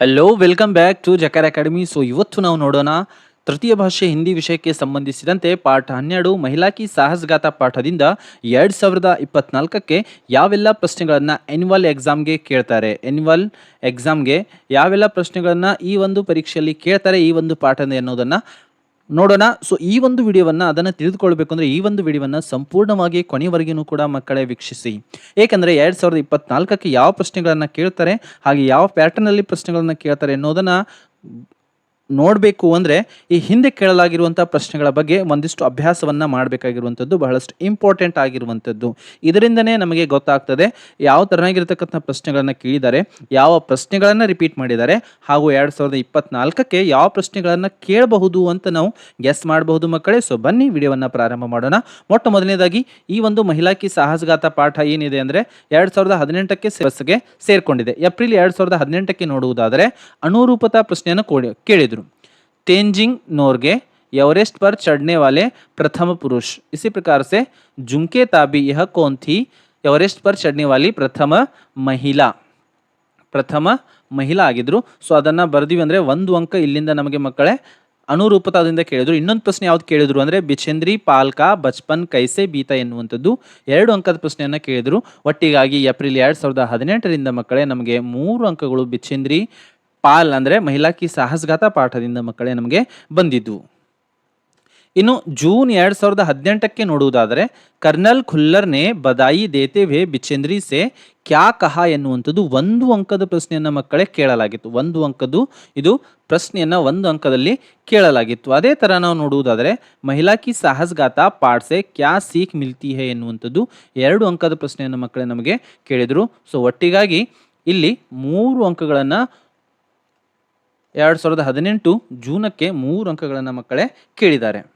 Hello welcome back to Jakar academy so ಇವತ್ತು ನಾವು ನೋಡೋಣ ತೃತೀಯ ಭಾಷೆ ಹಿಂದಿ ವಿಷಯಕ್ಕೆ ಸಂಬಂಧಿಸಿದಂತೆ ಪಾಠ ಹನ್ನೆರಡು, ಮಹಿಳಾ ಕಿ ಸಾಹಸಗಾತ ಪಾಠದಿಂದ ಎರಡು ಸಾವಿರದ ಇಪ್ಪತ್ನಾಲ್ಕಕ್ಕೆ ಯಾವೆಲ್ಲ ಪ್ರಶ್ನೆಗಳನ್ನು ಎನ್ಯುವಲ್ ಎಕ್ಸಾಮ್ಗೆ ಕೇಳ್ತಾರೆ? ಎನ್ಯುವಲ್ ಎಕ್ಸಾಮ್ಗೆ ಯಾವೆಲ್ಲ ಪ್ರಶ್ನೆಗಳನ್ನು ಈ ಒಂದು ಪರೀಕ್ಷೆಯಲ್ಲಿ ಕೇಳ್ತಾರೆ ಈ ಒಂದು ಪಾಠ ಅನ್ನೋದನ್ನು ನೋಡೋಣ. ಸೊ ಈ ಒಂದು ವಿಡಿಯೋವನ್ನು ಅದನ್ನು ತಿಳಿದುಕೊಳ್ಬೇಕು ಅಂದರೆ ಈ ಒಂದು ವಿಡಿಯೋವನ್ನು ಸಂಪೂರ್ಣವಾಗಿ ಕೊನೆವರೆಗೂ ಕೂಡ ಮಕ್ಕಳೇ ವೀಕ್ಷಿಸಿ. ಏಕೆಂದರೆ ಎರಡು ಸಾವಿರದ ಇಪ್ಪತ್ನಾಲ್ಕಕ್ಕೆ ಯಾವ ಪ್ರಶ್ನೆಗಳನ್ನು ಕೇಳ್ತಾರೆ, ಹಾಗೆ ಯಾವ ಪ್ಯಾಟರ್ನಲ್ಲಿ ಪ್ರಶ್ನೆಗಳನ್ನು ಕೇಳ್ತಾರೆ ಅನ್ನೋದನ್ನು ನೋಡಬೇಕು ಅಂದರೆ ಈ ಹಿಂದೆ ಕೇಳಲಾಗಿರುವಂಥ ಪ್ರಶ್ನೆಗಳ ಬಗ್ಗೆ ಒಂದಿಷ್ಟು ಅಭ್ಯಾಸವನ್ನು ಮಾಡಬೇಕಾಗಿರುವಂಥದ್ದು ಬಹಳಷ್ಟು ಇಂಪಾರ್ಟೆಂಟ್ ಆಗಿರುವಂಥದ್ದು. ಇದರಿಂದನೇ ನಮಗೆ ಗೊತ್ತಾಗ್ತದೆ ಯಾವ ಥರನಾಗಿರ್ತಕ್ಕಂಥ ಪ್ರಶ್ನೆಗಳನ್ನು ಕೇಳಿದ್ದಾರೆ, ಯಾವ ಪ್ರಶ್ನೆಗಳನ್ನು ರಿಪೀಟ್ ಮಾಡಿದ್ದಾರೆ, ಹಾಗೂ ಎರಡು ಸಾವಿರದ ಇಪ್ಪತ್ನಾಲ್ಕಕ್ಕೆ ಯಾವ ಪ್ರಶ್ನೆಗಳನ್ನು ಕೇಳಬಹುದು ಅಂತ ನಾವು ಗೆಸ್ ಮಾಡಬಹುದು ಮಕ್ಕಳೇ. ಸೊ ಬನ್ನಿ ವಿಡಿಯೋವನ್ನು ಪ್ರಾರಂಭ ಮಾಡೋಣ. ಮೊಟ್ಟ ಮೊದಲನೇದಾಗಿ ಈ ಒಂದು ಮಹಿಳಾ ಕಿ ಸಾಹಸಗಾತ ಪಾಠ ಏನಿದೆ ಅಂದರೆ ಎರಡು ಸಾವಿರದ ಹದಿನೆಂಟಕ್ಕೆ ಸೇರ್ಕೊಂಡಿದೆ. ಏಪ್ರಿಲ್ ಎರಡು ಸಾವಿರದ ಹದಿನೆಂಟಕ್ಕೆ ನೋಡುವುದಾದರೆ ಅನುರೂಪತಾ ಪ್ರಶ್ನೆಯನ್ನು ಕೇಳಿದರು. तेंजिंग नोर्गे एवरेस्ट पर चढ़ने वाले प्रथम पुरुष इसी प्रकार से झुमके ताबी यह कौन थी एवरेस्ट पर चढ़ने वाली प्रथम ಮಹಿಳಾ ಪ್ರಥಮ ಮಹಿಳಾ ಆಗಿದ್ರು ಸೊ ಅದನ್ನು ಬರ್ದಿವಿ ಅಂದರೆ ಒಂದು ಅಂಕ ಇಲ್ಲಿಂದ ನಮಗೆ ಮಕ್ಕಳೇ ಅನುರೂಪತಾದಿಂದ ಕೇಳಿದ್ರು ಇನ್ನೊಂದು ಪ್ರಶ್ನೆ ಯಾವ್ದು ಕೇಳಿದ್ರು ಅಂದರೆ ಬಿಚೇಂದ್ರಿ ಪಾಲ್ಕಾ ಬಚ್ಪನ್ ಕೈಸೆ ಬೀತ ಎನ್ನುವಂಥದ್ದು ಎರಡು ಅಂಕದ ಪ್ರಶ್ನೆಯನ್ನು ಕೇಳಿದ್ರು ಒಟ್ಟಿಗಾಗಿ ಏಪ್ರಿಲ್ ಎರಡು ಸಾವಿರದ ಹದಿನೆಂಟರಿಂದ ಮಕ್ಕಳೇ ನಮಗೆ ಮೂರು ಅಂಕಗಳು ಬಿಚೇಂದ್ರಿ ಪಾಲ್ ಅಂದರೆ ಮಹಿಳಾ ಕಿ ಸಾಹಸಘಾತ ಪಾಠದಿಂದ ಮಕ್ಕಳೇ ನಮಗೆ ಬಂದಿದ್ದು. ಇನ್ನು ಜೂನ್ ಎರಡು ಸಾವಿರದ ಹದಿನೆಂಟಕ್ಕೆ ನೋಡುವುದಾದರೆ, ಕರ್ನಲ್ ಖುಲ್ಲರ್ನೆ ಬದಾಯಿ ದೇತೆ ವೇ ಬಿಚೇಂದ್ರಿ ಸೆ ಕ್ಯಾ ಕಹ ಎನ್ನುವಂಥದ್ದು ಒಂದು ಅಂಕದ ಪ್ರಶ್ನೆಯನ್ನು ಮಕ್ಕಳೇ ಕೇಳಲಾಗಿತ್ತು. ಒಂದು ಅಂಕದ್ದು ಇದು ಪ್ರಶ್ನೆಯನ್ನು ಒಂದು ಅಂಕದಲ್ಲಿ ಕೇಳಲಾಗಿತ್ತು. ಅದೇ ಥರ ನಾವು ನೋಡುವುದಾದರೆ, ಮಹಿಳಾ ಕಿ ಸಾಹಸಗಾತ ಪಾಡ್ಸೆ ಕ್ಯಾ ಸೀಖ್ ಮಿಲ್ತಿ ಹೇ ಎನ್ನುವಂಥದ್ದು ಎರಡು ಅಂಕದ ಪ್ರಶ್ನೆಯನ್ನು ಮಕ್ಕಳೇ ನಮಗೆ ಕೇಳಿದರು. ಸೊ ಒಟ್ಟಿಗಾಗಿ ಇಲ್ಲಿ ಮೂರು ಅಂಕಗಳನ್ನು ಎರಡು ಸಾವಿರದ ಹದಿನೆಂಟು ಜೂನಕ್ಕೆ ಮೂರು ಅಂಕಗಳನ್ನು ಮಕ್ಕಳೇ ಕೇಳಿದ್ದಾರೆ.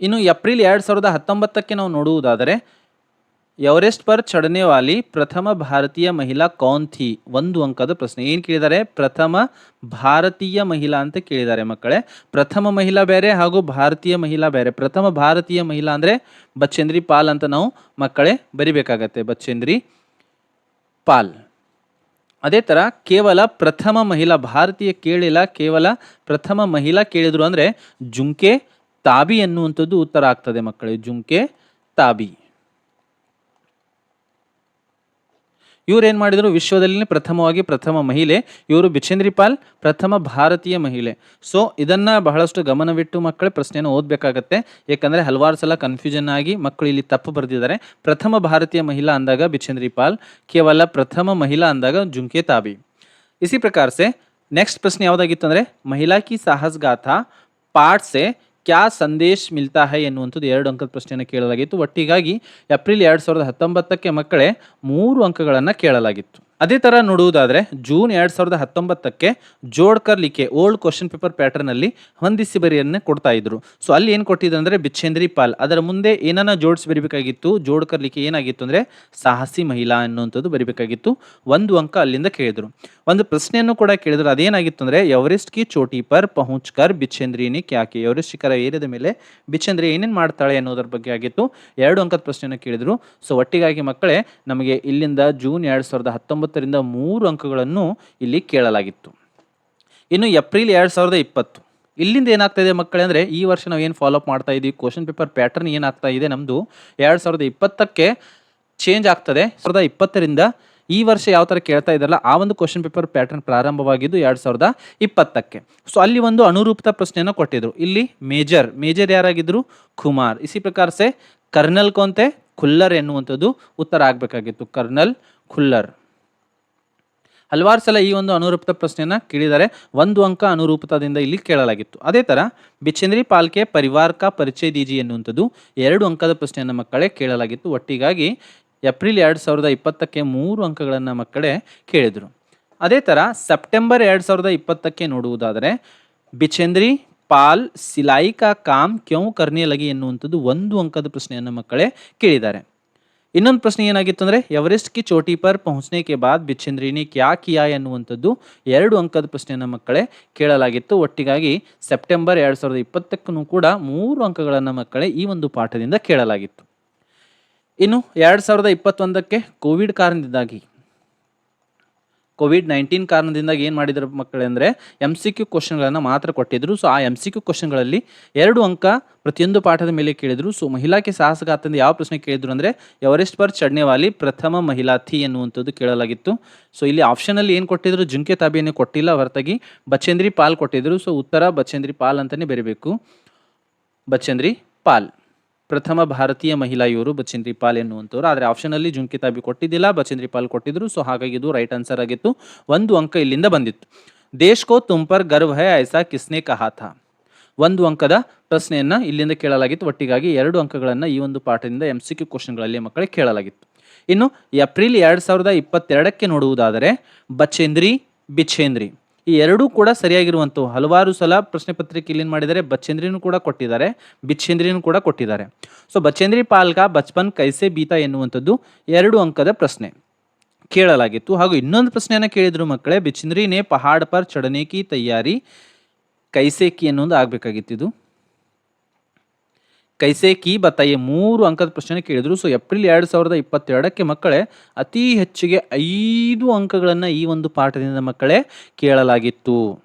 ಇನ್ನು ಏಪ್ರಿಲ್ ಎರಡು ಸಾವಿರದ ಹತ್ತೊಂಬತ್ತಕ್ಕೆ ನಾವು ನೋಡುವುದಾದರೆ, ಎವರೆಸ್ಟ್ ಪರ್ ಚಡನೆ ವಾಲಿ ಪ್ರಥಮ ಭಾರತೀಯ ಮಹಿಳಾ ಕೌನ್ ಥಿ ಒಂದು ಅಂಕದ ಪ್ರಶ್ನೆ. ಏನು ಕೇಳಿದ್ದಾರೆ? ಪ್ರಥಮ ಭಾರತೀಯ ಮಹಿಳಾ ಅಂತ ಕೇಳಿದ್ದಾರೆ ಮಕ್ಕಳೇ. ಪ್ರಥಮ ಮಹಿಳಾ ಬೇರೆ ಹಾಗೂ ಭಾರತೀಯ ಮಹಿಳಾ ಬೇರೆ. ಪ್ರಥಮ ಭಾರತೀಯ ಮಹಿಳಾ ಅಂದರೆ ಬಚ್ಚೇಂದ್ರಿ ಪಾಲ್ ಅಂತ ನಾವು ಮಕ್ಕಳೇ ಬರಿಬೇಕಾಗತ್ತೆ. ಬಚ್ಚೇಂದ್ರಿ ಪಾಲ್. ಅದೇ ಥರ ಕೇವಲ ಪ್ರಥಮ ಮಹಿಳಾ, ಭಾರತೀಯ ಕೇಳಿಲ್ಲ, ಕೇವಲ ಪ್ರಥಮ ಮಹಿಳಾ ಕೇಳಿದ್ರು ಅಂದರೆ ಜುಂಕೆ ತಾಬಿ ಅನ್ನುವಂಥದ್ದು ಉತ್ತರ ಆಗ್ತದೆ ಮಕ್ಕಳಿಗೆ ಜುಂಕೆ ತಾಬಿ. ಇವ್ರು ಏನು ಮಾಡಿದರು? ವಿಶ್ವದಲ್ಲಿನೇ ಪ್ರಥಮವಾಗಿ ಪ್ರಥಮ ಮಹಿಳೆ. ಇವರು ಬಿಚೇಂದ್ರಿ ಪಾಲ್, ಪ್ರಥಮ ಭಾರತೀಯ ಮಹಿಳೆ. ಸೊ ಇದನ್ನು ಬಹಳಷ್ಟು ಗಮನವಿಟ್ಟು ಮಕ್ಕಳೇ ಪ್ರಶ್ನೆಯನ್ನು ಓದಬೇಕಾಗತ್ತೆ. ಯಾಕಂದರೆ ಹಲವಾರು ಸಲ ಕನ್ಫ್ಯೂಷನ್ ಆಗಿ ಮಕ್ಕಳು ಇಲ್ಲಿ ತಪ್ಪು ಬರೆದಿದ್ದಾರೆ. ಪ್ರಥಮ ಭಾರತೀಯ ಮಹಿಳಾ ಅಂದಾಗ ಬಿಚೇಂದ್ರಿ ಪಾಲ್, ಕೇವಲ ಪ್ರಥಮ ಮಹಿಳಾ ಅಂದಾಗ ಜುಂಕೆ ತಾಬಿ. ಇಸಿ ಪ್ರಕಾರ ಸೆ ನೆಕ್ಸ್ಟ್ ಪ್ರಶ್ನೆ ಯಾವುದಾಗಿತ್ತು ಅಂದರೆ ಮಹಿಳಾ ಕಿ ಸಾಹಸಗಾಥ ಪಾಠ ಸೆ ಕ್ಯಾ ಸಂದೇಶ್ ಮಿಲ್ತಾ ಹೈ ಎನ್ನುವಂಥದ್ದು ಎರಡು ಅಂಕದ ಪ್ರಶ್ನೆಯನ್ನು ಕೇಳಲಾಗಿತ್ತು. ಒಟ್ಟಿಗಾಗಿ ಏಪ್ರಿಲ್ ಎರಡು ಸಾವಿರದ ಹತ್ತೊಂಬತ್ತಕ್ಕೆ ಮಕ್ಕಳೇ ಮೂರು ಅಂಕಗಳನ್ನು ಕೇಳಲಾಗಿತ್ತು. ಅದೇ ಥರ ನೋಡುವುದಾದರೆ ಜೂನ್ ಎರಡು ಸಾವಿರದ ಹತ್ತೊಂಬತ್ತಕ್ಕೆ ಜೋಡ್ಕರ್ ಲಿಖೆ ಓಲ್ಡ್ ಕ್ವಶನ್ ಪೇಪರ್ ಪ್ಯಾಟರ್ನಲ್ಲಿ ಹೊಂದಿಸಿ ಬರೆಯನ್ನು ಕೊಡ್ತಾ ಇದ್ರು. ಸೊ ಅಲ್ಲಿ ಏನು ಕೊಟ್ಟಿದ್ರು ಅಂದರೆ ಬಿಚ್ಚೇಂದ್ರಿ ಪಾಲ್. ಅದರ ಮುಂದೆ ಏನನ್ನ ಜೋಡಿಸಿ ಬರಿಬೇಕಾಗಿತ್ತು? ಜೋಡ್ಕರ್ ಲಿಖೆ ಏನಾಗಿತ್ತು ಅಂದರೆ ಸಾಹಸಿ ಮಹಿಳಾ ಅನ್ನುವಂಥದ್ದು ಬರಿಬೇಕಾಗಿತ್ತು. ಒಂದು ಅಂಕ ಅಲ್ಲಿಂದ ಕೇಳಿದರು. ಒಂದು ಪ್ರಶ್ನೆಯನ್ನು ಕೂಡ ಕೇಳಿದ್ರು. ಅದೇನಾಗಿತ್ತು ಅಂದರೆ ಎವರೆಸ್ಟ್ ಕಿ ಚೋಟಿ ಪರ್ ಪಹುಂಚ್ಕರ್ ಬಿಚ್ಚೇಂದ್ರಿನಿ ಕ್ಯಾಕೆ? ಎವರೆಸ್ಟ್ ಶಿಖರ ಏರಿದ ಮೇಲೆ ಬಿಚ್ಚೇಂದ್ರಿ ಏನೇನು ಮಾಡ್ತಾಳೆ ಅನ್ನೋದ್ರ ಬಗ್ಗೆ ಆಗಿತ್ತು. ಎರಡು ಅಂಕದ ಪ್ರಶ್ನೆಯನ್ನು ಕೇಳಿದರು. ಸೊ ಒಟ್ಟಿಗಾಗಿ ಮಕ್ಕಳೇ, ನಮಗೆ ಇಲ್ಲಿಂದ ಜೂನ್ ಎರಡು ಸಾವಿರದ ಹತ್ತೊಂಬತ್ತರಿಂದ ಮೂರು ಅಂಕಗಳನ್ನು ಇಲ್ಲಿ ಕೇಳಲಾಗಿತ್ತು. ಇನ್ನು ಏಪ್ರಿಲ್ ಎರಡು ಸಾವಿರದ ಇಪ್ಪತ್ತು. ಇಲ್ಲಿಂದ ಏನಾಗ್ತಾ ಇದೆ ಮಕ್ಕಳೇ ಅಂದರೆ ಈ ವರ್ಷ ನಾವು ಏನು ಫಾಲೋಅಪ್ ಮಾಡ್ತಾ ಇದ್ದೀವಿ ಕ್ವಶನ್ ಪೇಪರ್ ಪ್ಯಾಟರ್ನ್ ಏನಾಗ್ತಾ ಇದೆ? ನಮ್ಮದು ಎರಡು ಸಾವಿರದ ಇಪ್ಪತ್ತಕ್ಕೆ ಚೇಂಜ್ ಆಗ್ತದೆ. ಸಾವಿರದ ಇಪ್ಪತ್ತರಿಂದ ಈ ವರ್ಷ ಯಾವ ಥರ ಕೇಳ್ತಾ ಇದ್ದಾರಲ್ಲ, ಆ ಒಂದು ಕ್ವಶನ್ ಪೇಪರ್ ಪ್ಯಾಟರ್ನ್ ಪ್ರಾರಂಭವಾಗಿದ್ದು ಎರಡು ಸಾವಿರದ ಇಪ್ಪತ್ತಕ್ಕೆ. ಸೊ ಅಲ್ಲಿ ಒಂದು ಅನುರೂಪತ ಪ್ರಶ್ನೆಯನ್ನು ಕೊಟ್ಟಿದ್ರು. ಇಲ್ಲಿ ಮೇಜರ್ ಮೇಜರ್ ಯಾರಾಗಿದ್ದರು ಕುಮಾರ್. ಇಸಿ ಪ್ರಕಾರ ಸೆ, ಕರ್ನಲ್ ಕೊಂತೆ, ಖುಲ್ಲರ್ ಎನ್ನುವಂಥದ್ದು ಉತ್ತರ ಆಗಬೇಕಾಗಿತ್ತು. ಕರ್ನಲ್, ಖುಲ್ಲರ್. ಹಲವಾರು ಸಲ ಈ ಒಂದು ಅನುರೂಪತ ಪ್ರಶ್ನೆಯನ್ನು ಕೇಳಿದ್ದಾರೆ ಒಂದು ಅಂಕ ಅನುರೂಪತದಿಂದ ಇಲ್ಲಿ ಕೇಳಲಾಗಿತ್ತು. ಅದೇ ಥರ ಬಿಚ್ಚಂದ್ರಿ ಪಾಲ್ಕೆ ಪರಿವಾರಕ ಪರಿಚಯ ದೀಜಿ ಎನ್ನುವಂಥದ್ದು ಎರಡು ಅಂಕದ ಪ್ರಶ್ನೆಯನ್ನು ಮಕ್ಕಳೇ ಕೇಳಲಾಗಿತ್ತು. ಒಟ್ಟಿಗಾಗಿ ಏಪ್ರಿಲ್ ಎರಡು ಸಾವಿರದ ಇಪ್ಪತ್ತಕ್ಕೆ ಮೂರು ಅಂಕಗಳನ್ನು ಮಕ್ಕಳೇ ಕೇಳಿದರು. ಅದೇ ಥರ ಸೆಪ್ಟೆಂಬರ್ ಎರಡು ಸಾವಿರದ ಇಪ್ಪತ್ತಕ್ಕೆ ನೋಡುವುದಾದರೆ ಬಿಚೇಂದ್ರಿ ಪಾಲ್ ಸಿಲಾಯಿಕಾ ಕಾಮ್ ಕ್ಯೌ ಕರ್ನೆ ಲಗಿ ಎನ್ನುವಂಥದ್ದು ಒಂದು ಅಂಕದ ಪ್ರಶ್ನೆಯನ್ನು ಮಕ್ಕಳೇ ಕೇಳಿದ್ದಾರೆ. ಇನ್ನೊಂದು ಪ್ರಶ್ನೆ ಏನಾಗಿತ್ತು ಅಂದರೆ, ಎವರೆಸ್ಟ್ ಕಿ ಚೋಟಿ ಪರ್ ಪਹੁಂಚನೆ ಕೆ ಬಾದ್ ಬಿಚ್ಚಂದ್ರಿನಿ ಕ್ಯಾ ಕಿಯಾ ಎನ್ನುವಂಥದ್ದು? ಎರಡು ಅಂಕದ ಪ್ರಶ್ನೆಯನ್ನು ಮಕ್ಕಳೇ ಕೇಳಲಾಗಿತ್ತು. ಒಟ್ಟಿಗಾಗಿ ಸೆಪ್ಟೆಂಬರ್ ಎರಡು ಸಾವಿರದ ಇಪ್ಪತ್ತಕ್ಕೂ ಕೂಡ ಮೂರು ಅಂಕಗಳನ್ನು ಮಕ್ಕಳೇ ಈ ಒಂದು ಪಾಠದಿಂದ ಕೇಳಲಾಗಿತ್ತು. ಇನ್ನು ಎರಡು ಸಾವಿರದ ಇಪ್ಪತ್ತೊಂದಕ್ಕೆ ಕೋವಿಡ್ ಕಾರಣದಿಂದಾಗಿ ಕೋವಿಡ್ ನೈನ್ಟೀನ್ ಕಾರಣದಿಂದಾಗಿ ಏನು ಮಾಡಿದ್ರು ಮಕ್ಕಳೇ ಅಂದರೆ ಎಂ ಸಿ ಕ್ಯೂ ಕ್ವಶನ್ಗಳನ್ನು ಮಾತ್ರ ಕೊಟ್ಟಿದ್ರು. ಸೊ ಆ ಎಂ ಸಿ ಕ್ಯೂ ಕ್ವಶನ್ಗಳಲ್ಲಿ ಎರಡು ಅಂಕ ಪ್ರತಿಯೊಂದು ಪಾಠದ ಮೇಲೆ ಕೇಳಿದರು. ಸೊ ಮಹಿಳಾಕ್ಕೆ ಸಾಹಸಗಾತದಿಂದ ಯಾವ ಪ್ರಶ್ನೆ ಕೇಳಿದ್ರು ಅಂದರೆ ಎವರೆಸ್ಟ್ ಪರ್ ಚಡ್ನೆವಾಲಿ ಪ್ರಥಮ ಮಹಿಳಾ ಥಿ ಎನ್ನುವಂಥದ್ದು ಕೇಳಲಾಗಿತ್ತು. ಸೊ ಇಲ್ಲಿ ಆಪ್ಷನಲ್ಲಿ ಏನು ಕೊಟ್ಟಿದ್ರು? ಜುಂಕೆ ತಾಬಿಯನ್ನು ಕೊಟ್ಟಿಲ್ಲ, ಹೊರತಾಗಿ ಬಚೇಂದ್ರಿ ಪಾಲ್ ಕೊಟ್ಟಿದ್ರು. ಸೊ ಉತ್ತರ ಬಚೇಂದ್ರಿ ಪಾಲ್ ಅಂತಲೇ ಬರೀಬೇಕು. ಬಚೇಂದ್ರಿ ಪಾಲ್ ಪ್ರಥಮ ಭಾರತೀಯ ಮಹಿಳಾ ಇವರು ಬಚೇಂದ್ರಿ ಪಾಲ್ ಎನ್ನುವಂಥವ್ರು. ಆದರೆ ಆಪ್ಷನಲ್ಲಿ ಜುಂಕಿತಾಬಿ ಕೊಟ್ಟಿದ್ದಿಲ್ಲ ಬಚೇಂದ್ರಿ ಪಾಲ್ ಕೊಟ್ಟಿದ್ರು. ಸೊ ಹಾಗಾಗಿ ಇದು ರೈಟ್ ಆನ್ಸರ್ ಆಗಿತ್ತು. ಒಂದು ಅಂಕ ಇಲ್ಲಿಂದ ಬಂದಿತ್ತು. ದೇಶ್ ಕೋ ತುಂಪರ್ ಪರ್ ಗರ್ವ್ ಹೈ ಐಸಾ ಕಿಸ್ನೆ ಕಹಾಥ ಒಂದು ಅಂಕದ ಪ್ರಶ್ನೆಯನ್ನ ಇಲ್ಲಿಂದ ಕೇಳಲಾಗಿತ್ತು. ಒಟ್ಟಿಗಾಗಿ ಎರಡು ಅಂಕಗಳನ್ನು ಈ ಒಂದು ಪಾಠದಿಂದ ಎಂ ಸಿ ಕ್ಯೂ ಕ್ವಶನ್ಗಳಲ್ಲಿ ಮಕ್ಕಳಿಗೆ ಕೇಳಲಾಗಿತ್ತು. ಇನ್ನು ಏಪ್ರಿಲ್ ಎರಡು ಸಾವಿರದ ಇಪ್ಪತ್ತೆರಡಕ್ಕೆ ನೋಡುವುದಾದರೆ ಬಚೇಂದ್ರಿ ಬಿಛೇಂದ್ರಿ ಈ ಎರಡೂ ಕೂಡ ಸರಿಯಾಗಿರುವಂಥವು ಹಲವಾರು ಸಲ ಪ್ರಶ್ನೆ ಪತ್ರಿಕೆ ಇಲ್ಲಿ ಮಾಡಿದರೆ ಬಚ್ಚೇಂದ್ರಿನೂ ಕೂಡ ಕೊಟ್ಟಿದ್ದಾರೆ ಬಿಚ್ಚೇಂದ್ರಿನೂ ಕೂಡ ಕೊಟ್ಟಿದ್ದಾರೆ. ಸೊ ಬಚ್ಚೇಂದ್ರಿ ಪಾಲ್ಕ ಬಚ್ಪನ್, ಕೈಸೆ, ಬೀತಾ ಎನ್ನುವಂಥದ್ದು ಎರಡು ಅಂಕದ ಪ್ರಶ್ನೆ. ಕೇಳಲಾಗಿತ್ತು. ಹಾಗೂ ಇನ್ನೊಂದು ಪ್ರಶ್ನೆಯನ್ನು ಕೇಳಿದರು ಮಕ್ಕಳೇ ಬಿಚ್ಚಿಂದ್ರಿನೇ ಪಹಾಡ್ ಪರ್ ಚಡನೇಕಿ ತಯಾರಿ ಕೈಸೇಕಿ ಅನ್ನೊಂದು ಆಗಬೇಕಾಗಿತ್ತು ಇದು. ಕೈಸೆ ಕಿ ಬತ್ತಾಯಿ ಮೂರು ಅಂಕದ ಪ್ರಶ್ನೆ ಕೇಳಿದ್ರು. ಸೊ ಏಪ್ರಿಲ್ ಎರಡು ಸಾವಿರದ ಇಪ್ಪತ್ತೆರಡಕ್ಕೆ ಮಕ್ಕಳೇ, ಅತಿ ಹೆಚ್ಚಿಗೆ ಐದು ಅಂಕಗಳನ್ನು ಈ ಒಂದು ಪಾಠದಿಂದ ಮಕ್ಕಳೇ ಕೇಳಲಾಗಿತ್ತು.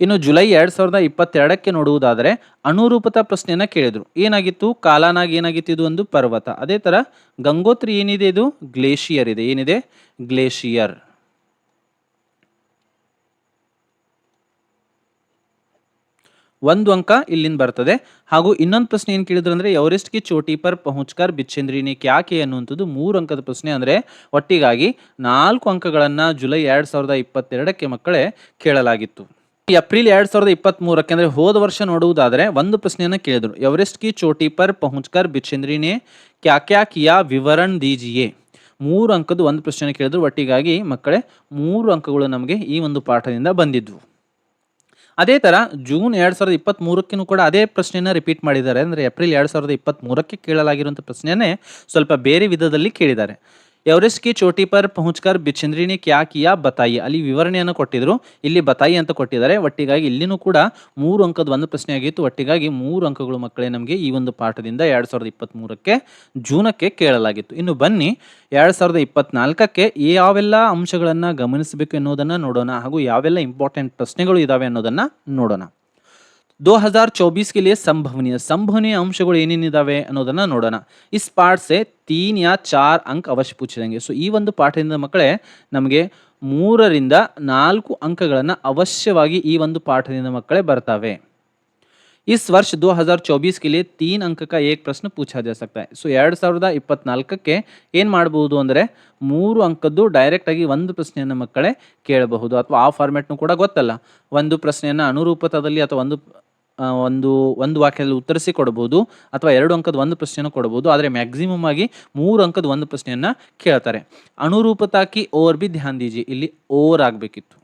ಇನ್ನು ಜುಲೈ ಎರಡು ಸಾವಿರದ ಇಪ್ಪತ್ತೆರಡಕ್ಕೆ ನೋಡುವುದಾದರೆ, ಅನುರೂಪತಾ ಪ್ರಶ್ನೆಯನ್ನು ಕೇಳಿದರು. ಏನಾಗಿತ್ತು? ಕಾಲಾನಾಗಿ ಏನಾಗಿತ್ತು ಇದು ಒಂದು ಪರ್ವತ. ಅದೇ ಥರ ಗಂಗೋತ್ರಿ ಏನಿದೆ ಇದು? ಗ್ಲೇಷಿಯರ್ ಇದೆ. ಏನಿದೆ? ಗ್ಲೇಷಿಯರ್. ಒಂದು ಅಂಕ ಇಲ್ಲಿಂದ ಬರ್ತದೆ. ಹಾಗೂ ಇನ್ನೊಂದು ಪ್ರಶ್ನೆ ಏನು ಕೇಳಿದ್ರು ಅಂದರೆ, ಎವರೆಸ್ಟ್ ಕಿ ಚೋಟಿ ಪರ್ ಪಹುಂಚ್ಕರ್ ಬಿಚ್ಚಂದ್ರಿನಿ ಕ್ಯಾಕೆ ಅನ್ನುವಂಥದ್ದು? ಮೂರು ಅಂಕದ ಪ್ರಶ್ನೆ ಅಂದರೆ, ಒಟ್ಟಿಗಾಗಿ ನಾಲ್ಕು ಅಂಕಗಳನ್ನು ಜುಲೈ ಎರಡು ಸಾವಿರದ ಇಪ್ಪತ್ತೆರಡಕ್ಕೆ ಮಕ್ಕಳೇ ಕೇಳಲಾಗಿತ್ತು. ಏಪ್ರಿಲ್ ಎರಡು ಸಾವಿರದ ಇಪ್ಪತ್ತ್ಮೂರಕ್ಕೆ ಅಂದರೆ, ಹೋದ ವರ್ಷ ನೋಡುವುದಾದರೆ, ಒಂದು ಪ್ರಶ್ನೆಯನ್ನು ಕೇಳಿದರು. ಎವರೆಸ್ಟ್ ಕಿ ಚೋಟಿ ಪರ್ ಪಹುಂಚ್ಕರ್ ಬಿಚ್ಚಿಂದ್ರಿನೇ ಕ್ಯಾ ಕ್ಯಾ ಕಿಯಾ ವಿವರಣ್ ದೀಜಿಯೇ? ಮೂರು ಅಂಕದ ಒಂದು ಪ್ರಶ್ನೆಯನ್ನು ಕೇಳಿದ್ರು. ಒಟ್ಟಿಗಾಗಿ ಮಕ್ಕಳೇ, ಮೂರು ಅಂಕಗಳು ನಮಗೆ ಈ ಒಂದು ಪಾಠದಿಂದ ಬಂದಿದ್ವು. ಅದೇ ಥರ ಜೂನ್ ಎರಡು ಸಾವಿರದ ಇಪ್ಪತ್ತ್ಮೂರಕ್ಕೂ ಕೂಡ ಅದೇ ಪ್ರಶ್ನೆಯನ್ನು ರಿಪೀಟ್ ಮಾಡಿದ್ದಾರೆ. ಅಂದರೆ ಏಪ್ರಿಲ್ ಎರಡು ಸಾವಿರದ ಇಪ್ಪತ್ತ್ಮೂರಕ್ಕೆ ಕೇಳಲಾಗಿರುವಂಥ ಪ್ರಶ್ನೆಯನ್ನೇ ಸ್ವಲ್ಪ ಬೇರೆ ವಿಧದಲ್ಲಿ ಕೇಳಿದ್ದಾರೆ. ಎವರೆಸ್ಟ್ ಚೋಟಿ ಪರ್ ಪಹುಂಚ್ಕರ್ ಬಿಚಂದ್ರಿನಿ ಕ್ಯಾ ಕಿಯಾ? ಬತಾಯಿ. ಅಲ್ಲಿ ವಿವರಣೆಯನ್ನು ಕೊಟ್ಟಿದ್ರು. ಇಲ್ಲಿ ಬತಾಯಿ ಅಂತ ಕೊಟ್ಟಿದ್ದಾರೆ. ಒಟ್ಟಿಗಾಗಿ ಇಲ್ಲಿನೂ ಕೂಡ ಮೂರು ಅಂಕದ ಒಂದು ಪ್ರಶ್ನೆ ಆಗಿತ್ತು. ಒಟ್ಟಿಗಾಗಿ ಮೂರು ಅಂಕಗಳು ಮಕ್ಕಳೇ ನಮಗೆ ಈ ಒಂದು ಪಾಠದಿಂದ ಎರಡು ಸಾವಿರದ ಇಪ್ಪತ್ತ್ಮೂರಕ್ಕೆ ಜೂನಕ್ಕೆ ಕೇಳಲಾಗಿತ್ತು. ಇನ್ನು ಬನ್ನಿ, ಎರಡು ಸಾವಿರದ ಇಪ್ಪತ್ನಾಲ್ಕಕ್ಕೆ ಯಾವೆಲ್ಲ ಅಂಶಗಳನ್ನು ಗಮನಿಸಬೇಕು ಎನ್ನುವುದನ್ನು ನೋಡೋಣ ಹಾಗೂ ಯಾವೆಲ್ಲ ಇಂಪಾರ್ಟೆಂಟ್ ಪ್ರಶ್ನೆಗಳು ಇದ್ದಾವೆ ಅನ್ನೋದನ್ನು ನೋಡೋಣ. ದೋ ಹಜಾರ್ ಚೌಬೀಸ್ಗೆ ಸಂಭವನೀಯ ಸಂಭವನೀಯ ಅಂಶಗಳು ಏನೇನಿದ್ದಾವೆ ಅನ್ನೋದನ್ನು ನೋಡೋಣ. ಇಸ್ ಪಾರ್ಟ್ ಸೆ ತೀನ್ ಯಾ ಚಾರ್ ಅಂಕ ಅವಶ್ಯ ಪೂಚಿದಂಗೆ ಸೊ ಈ ಒಂದು ಪಾಠದಿಂದ ಮಕ್ಕಳೇ, ನಮಗೆ ಮೂರರಿಂದ ನಾಲ್ಕು ಅಂಕಗಳನ್ನು ಅವಶ್ಯವಾಗಿ ಈ ಒಂದು ಪಾಠದಿಂದ ಮಕ್ಕಳೇ ಬರ್ತಾವೆ. ಇಸ್ ವರ್ಷ ದೋ ಹಜಾರ್ ಚೌಬೀಸ್ಗೆ ಲಿಯೆ ತೀನ್ ಅಂಕಕ್ಕೆ ಏಕ್ ಪ್ರಶ್ನೆ ಪೂಚಾ ಜಾ ಸಕ್ತಾ ಸೊ ಎರಡು ಸಾವಿರದ ಇಪ್ಪತ್ನಾಲ್ಕಕ್ಕೆ ಏನು ಮಾಡಬಹುದು ಅಂದರೆ, ಮೂರು ಅಂಕದ್ದು ಡೈರೆಕ್ಟಾಗಿ ಒಂದು ಪ್ರಶ್ನೆಯನ್ನು ಮಕ್ಕಳೇ ಕೇಳಬಹುದು. ಅಥವಾ ಆ ಫಾರ್ಮ್ಯಾಟ್ನೂ ಕೂಡ ಗೊತ್ತಲ್ಲ. ಒಂದು ಪ್ರಶ್ನೆಯನ್ನು ಅನುರೂಪತದಲ್ಲಿ ಅಥವಾ ಒಂದು ಒಂದು ಒಂದು ವಾಕ್ಯದಲ್ಲಿ ಉತ್ತರಿಸಿ ಕೊಡ್ಬೋದು ಅಥವಾ ಎರಡು ಅಂಕದ ಒಂದು ಪ್ರಶ್ನೆಯನ್ನು ಕೊಡ್ಬೋದು. ಆದರೆ ಮ್ಯಾಕ್ಸಿಮಮ್ ಆಗಿ ಮೂರು ಅಂಕದ ಒಂದು ಪ್ರಶ್ನೆಯನ್ನು ಕೇಳ್ತಾರೆ. ಅನುರೂಪತಾಕಿ ಓವರ್ ಬಿ ಧ್ಯಾನ್ ದೀಜಿ ಇಲ್ಲಿ ಓವರ್ ಆಗಬೇಕಿತ್ತು.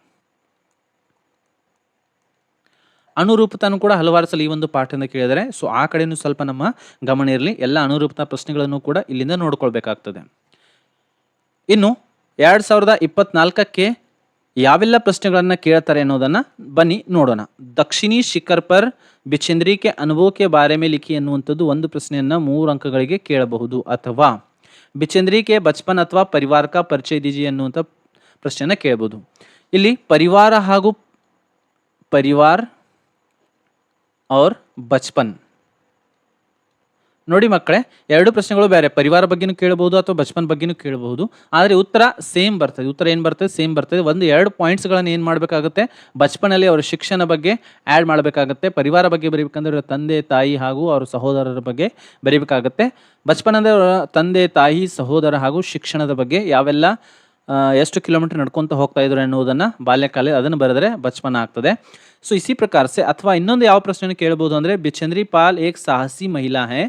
ಅಣುರೂಪತಾನು ಕೂಡ ಹಲವಾರು ಸಲ ಈ ಒಂದು ಪಾಠದಿಂದ ಕೇಳಿದರೆ, ಸೊ ಆ ಕಡೆಯೂ ಸ್ವಲ್ಪ ನಮ್ಮ ಗಮನ ಇರಲಿ. ಎಲ್ಲ ಅನುರೂಪತಾ ಪ್ರಶ್ನೆಗಳನ್ನು ಕೂಡ ಇಲ್ಲಿಂದ ನೋಡ್ಕೊಳ್ಬೇಕಾಗ್ತದೆ. ಇನ್ನು, ಎರಡು ಸಾವಿರದ ಇಪ್ಪತ್ನಾಲ್ಕಕ್ಕೆ ಯಾವೆಲ್ಲ ಪ್ರಶ್ನೆಗಳನ್ನು ಕೇಳ್ತಾರೆ ಅನ್ನೋದನ್ನು ಬನ್ನಿ ನೋಡೋಣ. ದಕ್ಷಿಣಿ ಶಿಖರ್ ಪರ್ ಬಿಚಂದ್ರಿಕೆ ಅನುಭವಕ್ಕೆ ಬಾರೆ ಮೇಲೆ ಲಿಖಿ ಎನ್ನುವಂಥದ್ದು ಒಂದು ಪ್ರಶ್ನೆಯನ್ನು ಮೂರು ಅಂಕಗಳಿಗೆ ಕೇಳಬಹುದು ಅಥವಾ ಬಿಚಂದ್ರಿಕೆ ಬಚ್ಪನ್ ಅಥವಾ ಪರಿವಾರಕ ಪರಿಚಯ ದಿಜಿ ಅನ್ನುವಂಥ ಪ್ರಶ್ನೆಯನ್ನು ಕೇಳಬಹುದು ಇಲ್ಲಿ ಪರಿವಾರ ಹಾಗೂ ಪರಿವಾರ್ ಔರ್ ಬಚ್ಪನ್. ನೋಡಿ ಮಕ್ಕಳೇ, ಎರಡು ಪ್ರಶ್ನೆಗಳು ಬೇರೆ. ಪರಿವಾರ ಬಗ್ಗೆನೂ ಕೇಳಬಹುದು ಅಥವಾ ಬಚ್ಪನ್ ಬಗ್ಗೆನೂ ಕೇಳಬಹುದು. ಆದರೆ ಉತ್ತರ ಸೇಮ್ ಬರ್ತದೆ. ಉತ್ತರ ಏನು ಬರ್ತದೆ? ಸೇಮ್ ಬರ್ತದೆ. ಒಂದು ಎರಡು ಪಾಯಿಂಟ್ಸ್ಗಳನ್ನು ಏನು ಮಾಡಬೇಕಾಗುತ್ತೆ? ಬಚ್ಪನಲ್ಲಿ ಅವರ ಶಿಕ್ಷಣ ಬಗ್ಗೆ ಆ್ಯಡ್ ಮಾಡಬೇಕಾಗುತ್ತೆ. ಪರಿವಾರ ಬಗ್ಗೆ ಬರೀಬೇಕಂದ್ರೆ ತಂದೆ, ತಾಯಿ ಹಾಗೂ ಅವರ ಸಹೋದರರ ಬಗ್ಗೆ ಬರೀಬೇಕಾಗುತ್ತೆ. ಬಚ್ಪನ್ ಅಂದರೆ ಅವರ ತಂದೆ, ತಾಯಿ, ಸಹೋದರ ಹಾಗೂ ಶಿಕ್ಷಣದ ಬಗ್ಗೆ ಯಾವೆಲ್ಲ ಎಷ್ಟು ಕಿಲೋಮೀಟರ್ ನಡ್ಕೊತ ಹೋಗ್ತಾ ಇದ್ರು ಎನ್ನುವುದನ್ನು ಬಾಲ್ಯಕಾಲ ಅದನ್ನು ಬರೆದರೆ ಬಚ್ಪನ ಆಗ್ತದೆ. ಸೊ ಇಸಿ ಪ್ರಕಾರ ಅಥವಾ ಇನ್ನೊಂದು ಯಾವ ಪ್ರಶ್ನೆಯನ್ನು ಕೇಳ್ಬೋದು ಅಂದರೆ, ಬಿಚಂದ್ರಿ ಪಾಲ್ ಏಕ್ ಸಾಹಸಿ ಮಹಿಳಾ ಹೇ.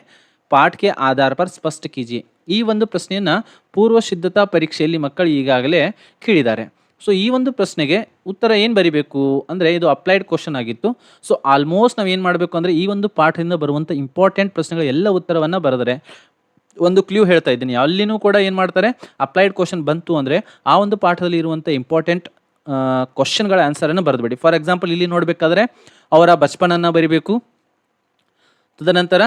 ಪಾಠ ಕೆ ಆಧಾರ ಪರ್ ಸ್ಪಷ್ಟ ಕೀಜಿಯೇ ಈ ಒಂದು ಪ್ರಶ್ನೆಯನ್ನು ಪೂರ್ವ ಸಿದ್ಧತಾ ಪರೀಕ್ಷೆಯಲ್ಲಿ ಮಕ್ಕಳು ಈಗಾಗಲೇ ಕೇಳಿದ್ದಾರೆ. ಸೊ ಈ ಒಂದು ಪ್ರಶ್ನೆಗೆ ಉತ್ತರ ಏನು ಬರಿಬೇಕು? ಅಂದರೆ ಇದು ಅಪ್ಲೈಡ್ ಕ್ವಶನ್ ಆಗಿತ್ತು. ಸೊ ಆಲ್ಮೋಸ್ಟ್ ನಾವು ಏನು ಮಾಡಬೇಕು ಅಂದರೆ ಈ ಒಂದು ಪಾಠದಿಂದ ಬರುವಂಥ ಇಂಪಾರ್ಟೆಂಟ್ ಪ್ರಶ್ನೆಗಳ ಎಲ್ಲ ಉತ್ತರವನ್ನು ಬರೆದರೆ ಒಂದು ಕ್ಲೂ ಹೇಳ್ತಾ ಇದ್ದೀನಿ. ಅಲ್ಲಿನೂ ಕೂಡ ಏನು ಮಾಡ್ತಾರೆ? ಅಪ್ಲೈಡ್ ಕ್ವಶನ್ ಬಂತು ಅಂದರೆ ಆ ಒಂದು ಪಾಠದಲ್ಲಿ ಇರುವಂಥ ಇಂಪಾರ್ಟೆಂಟ್ ಕ್ವಶನ್ಗಳ ಆನ್ಸರನ್ನು ಬರೆದುಬಿಡಿ. ಫಾರ್ ಎಕ್ಸಾಂಪಲ್ ಇಲ್ಲಿ ನೋಡಬೇಕಾದ್ರೆ ಅವರ ಬಚ್ಪನನ್ನು ಬರಿಬೇಕು. ತದನಂತರ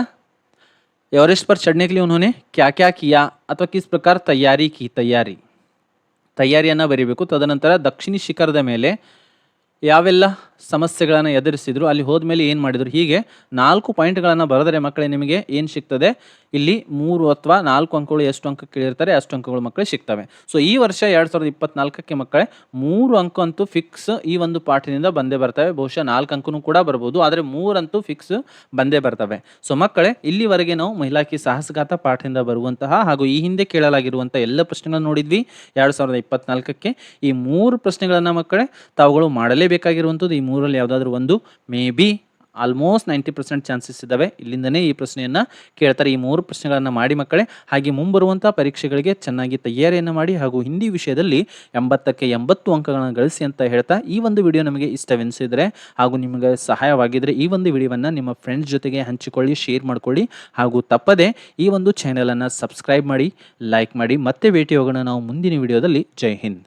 एवरेस्ट पर चढ़ने के लिए उन्होंने क्या क्या किया अथवा किस प्रकार तैयारी की तैयारी ತಯಾರಿಯನ್ನು ಬರೀಬೇಕು ತದನಂತರ ದಕ್ಷಿಣ ಶಿಖರದ ಮೇಲೆ ಯಾವೆಲ್ಲ ಸಮಸ್ಯೆಗಳನ್ನು ಎದುರಿಸಿದ್ರು, ಅಲ್ಲಿ ಹೋದ್ಮೇಲೆ ಏನು ಮಾಡಿದ್ರು? ಹೀಗೆ ನಾಲ್ಕು ಪಾಯಿಂಟ್ಗಳನ್ನು ಬರೆದರೆ ಮಕ್ಕಳೇ ನಿಮಗೆ ಏನು ಸಿಗ್ತದೆ? ಇಲ್ಲಿ ಮೂರು ಅಥವಾ ನಾಲ್ಕು ಅಂಕಗಳು ಎಷ್ಟು ಅಂಕ ಕೇಳಿರ್ತಾರೆ ಅಷ್ಟು ಅಂಕಗಳು ಮಕ್ಕಳು ಸಿಗ್ತವೆ. ಸೊ ಈ ವರ್ಷ ಎರಡು ಸಾವಿರದ ಇಪ್ಪತ್ನಾಲ್ಕಕ್ಕೆ ಮಕ್ಕಳೇ ಮೂರು ಅಂಕ ಅಂತೂ ಫಿಕ್ಸ್ ಈ ಒಂದು ಪಾಠದಿಂದ ಬಂದೇ ಬರ್ತವೆ. ಬಹುಶಃ ನಾಲ್ಕು ಅಂಕನೂ ಕೂಡ ಬರ್ಬೋದು, ಆದರೆ ಮೂರಂತೂ ಫಿಕ್ಸ್ ಬಂದೇ ಬರ್ತವೆ. ಸೊ ಮಕ್ಕಳೇ, ಇಲ್ಲಿವರೆಗೆ ನಾವು ಮಹಿಳಾಕಿ ಸಾಹಸಗಾತ ಪಾಠದಿಂದ ಬರುವಂತಹ ಹಾಗೂ ಈ ಹಿಂದೆ ಕೇಳಲಾಗಿರುವಂಥ ಎಲ್ಲ ಪ್ರಶ್ನೆಗಳನ್ನು ನೋಡಿದ್ವಿ. ಎರಡು ಸಾವಿರದ ಇಪ್ಪತ್ನಾಲ್ಕಕ್ಕೆ ಈ ಮೂರು ಪ್ರಶ್ನೆಗಳನ್ನು ಮಕ್ಕಳೇ ತಾವುಗಳು ಮಾಡಲೇಬೇಕಾಗಿರುವಂಥದ್ದು, ಈ ಮೂರಲ್ಲಿ ಯಾವುದಾದ್ರೂ ಒಂದು maybe almost ninety percent chances ಇದ್ದಾವೆ. ಇಲ್ಲಿಂದನೇ ಈ ಪ್ರಶ್ನೆಯನ್ನು ಕೇಳ್ತಾರೆ. ಈ ಮೂರು ಪ್ರಶ್ನೆಗಳನ್ನು ಮಾಡಿ ಮಕ್ಕಳೇ, ಹಾಗೆ ಮುಂಬರುವಂಥ ಪರೀಕ್ಷೆಗಳಿಗೆ ಚೆನ್ನಾಗಿ ತಯಾರಿಯನ್ನು ಮಾಡಿ ಹಾಗೂ ಹಿಂದಿ ವಿಷಯದಲ್ಲಿ ಎಂಬತ್ತಕ್ಕೆ ಎಂಬತ್ತು ಅಂಕಗಳನ್ನು ಗಳಿಸಿ ಅಂತ ಹೇಳ್ತಾ ಈ ಒಂದು ವಿಡಿಯೋ ನಮಗೆ ಇಷ್ಟವೆನಿಸಿದರೆ ಹಾಗೂ ನಿಮಗೆ ಸಹಾಯವಾಗಿದ್ದರೆ ಈ ಒಂದು ವಿಡಿಯೋವನ್ನು ನಿಮ್ಮ ಫ್ರೆಂಡ್ಸ್ ಜೊತೆಗೆ ಹಂಚಿಕೊಳ್ಳಿ ಶೇರ್ ಮಾಡಿಕೊಳ್ಳಿ ಹಾಗೂ ತಪ್ಪದೆ ಈ ಒಂದು ಚಾನಲನ್ನು ಸಬ್ಸ್ಕ್ರೈಬ್ ಮಾಡಿ ಲೈಕ್ ಮಾಡಿ. ಮತ್ತೆ ಭೇಟಿ ಹೋಗೋಣ ನಾವು ಮುಂದಿನ ವಿಡಿಯೋದಲ್ಲಿ. ಜೈ ಹಿಂದ್.